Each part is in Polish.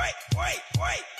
wait, wait, wait.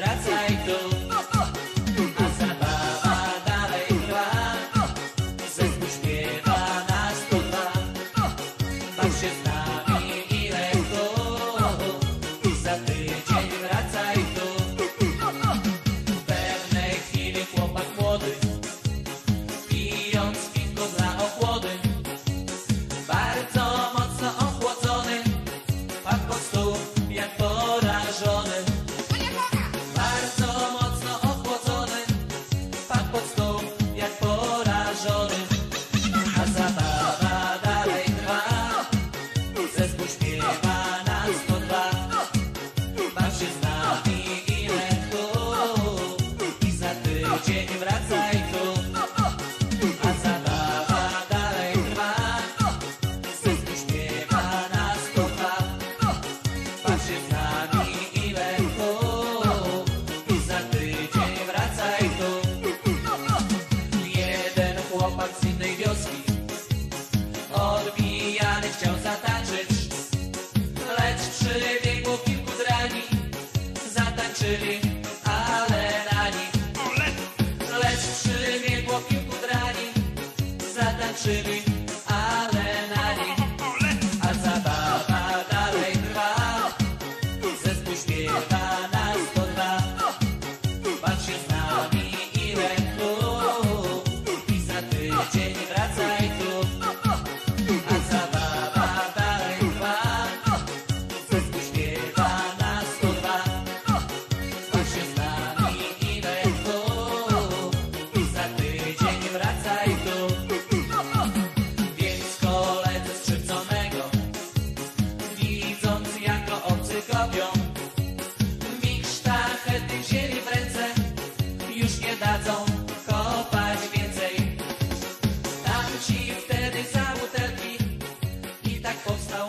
chłopak z innej wioski. Odbijany chciał zatańczyć Lecz przybiegło kilku drani Zatańczyli, ale rani Lecz przybiegło kilku drani Zatańczyli. nie dadzą kopać więcej. Dam ci wtedy za butelki i tak powstał